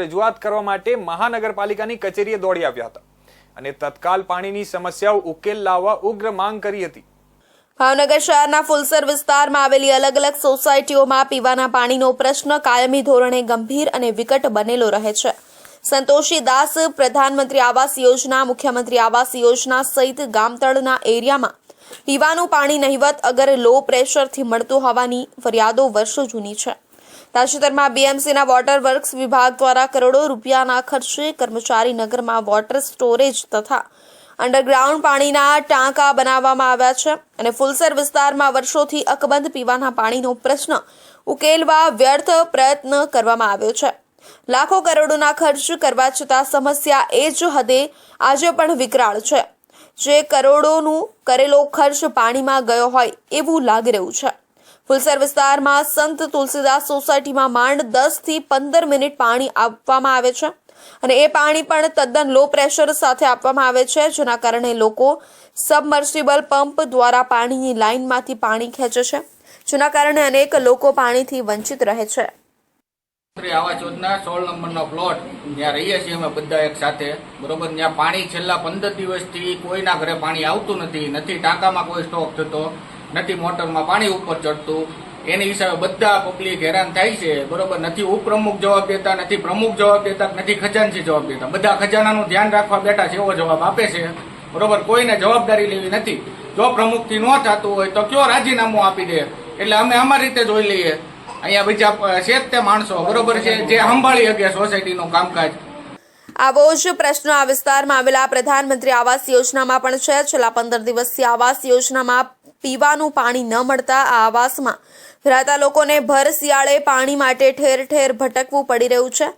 રજૂઆત કરવા માટે મહાનગરપાલિકાની કચેરીએ દોડી આવ્યા હતા. અને તત્કાલ પાણીની સમસ્યાઓ ઉકેલ લાવવા ઉગ્ર માંગ કરી હતી. ભાવનગર શહેરના ફુલસર વિસ્તારમાં આવેલી અલગ અલગ સોસાયટીઓમાં પીવાના પાણીનો પ્રશ્ન કાયમી ધોરણે ગંભીર અને વિકટ બનેલો રહે છે. સંતોષી દાસ, પ્રધાનમંત્રી આવાસ યોજના, મુખ્યમંત્રી આવાસ યોજના સહિત ગામતળના એરિયામાં પીવાનું પાણી નહિવત અગર લો પ્રેશરથી મળતું હોવાની ફરિયાદો વર્ષો જૂની છે. તાજેતરમાં બીએમસીના વોટર વર્ક્સ વિભાગ દ્વારા કરોડો રૂપિયાના ખર્ચે કર્મચારી નગરમાં વોટર સ્ટોરેજ તથા અંડરગ્રાઉન્ડ પાણીના ટાંકા બનાવવામાં આવ્યા છે અને ફુલસર વિસ્તારમાં વર્ષોથી અકબંધ પીવાના પાણીનો પ્રશ્ન ઉકેલવા વ્યર્થ પ્રયત્ન કરવામાં આવ્યો છે. લાખો કરોડોના ખર્ચ કરવા છતાં સમસ્યા એ જ હદે આજે પણ વિકરાળ છે. જે કરોડોનું કરેલો ખર્ચ પાણીમાં ગયો હોય એવું લાગી રહ્યું છે. ફુલસર વિસ્તારમાં સંત તુલસીદાસ સોસાયટીમાં માંડ દસથી પંદર મિનિટ પાણી આપવામાં આવે છે અને એ પાણી પણ તદ્દન લો પ્રેશર સાથે આપવામાં આવે છે, જેના કારણે લોકો સબમર્સિબલ પંપ દ્વારા પાણીની લાઇનમાંથી પાણી ખેંચે છે, જેના કારણે અનેક લોકો પાણીથી વંચિત રહે છે. આવાસ યોજના સોળ નંબરનો પ્લોટ ત્યાં રહીએ છીએ અમે બધા એક સાથે, બરોબર, ત્યાં પાણી છેલ્લા પંદર દિવસથી કોઈના ઘરે પાણી આવતું નથી નથી ટાંકામાં કોઈ સ્ટોક થતો નથી મોટરમાં પાણી ઉપર ચડતું. એની હિસાબે બધા પબ્લિક હેરાન થાય છે. બરોબર, નથી ઉપપ્રમુખ જવાબ દેતા, નથી પ્રમુખ જવાબ દેતા, નથી ખજાનચી જવાબ દેતા. બધા ખજાનાનું ધ્યાન રાખવા બેઠા છે, એવો જવાબ આપે છે. બરોબર, કોઈને જવાબદારી લેવી નથી. જો પ્રમુખથી ન થતું હોય તો કયો રાજીનામું આપી દે? એટલે અમે અમારી રીતે જોઈ લઈએ. અહીંયા બીજા છે તે માણસો. બરોબર છે, જે સંભાળી શકે સોસાયટીનું કામકાજ. આવો જ પ્રશ્ન આ વિસ્તારમાં આવેલા પ્રધાનમંત્રી આવાસ યોજનામાં પણ છે. છેલ્લા પંદર દિવસથી આવાસ યોજનામાં પીવાનું પાણી ન મળતા આ આવાસમાં. રહેતા લોકોને ભર શિયાળે પાણી માટે ઠેર ઠેર ભટકવું પડી રહ્યું છે.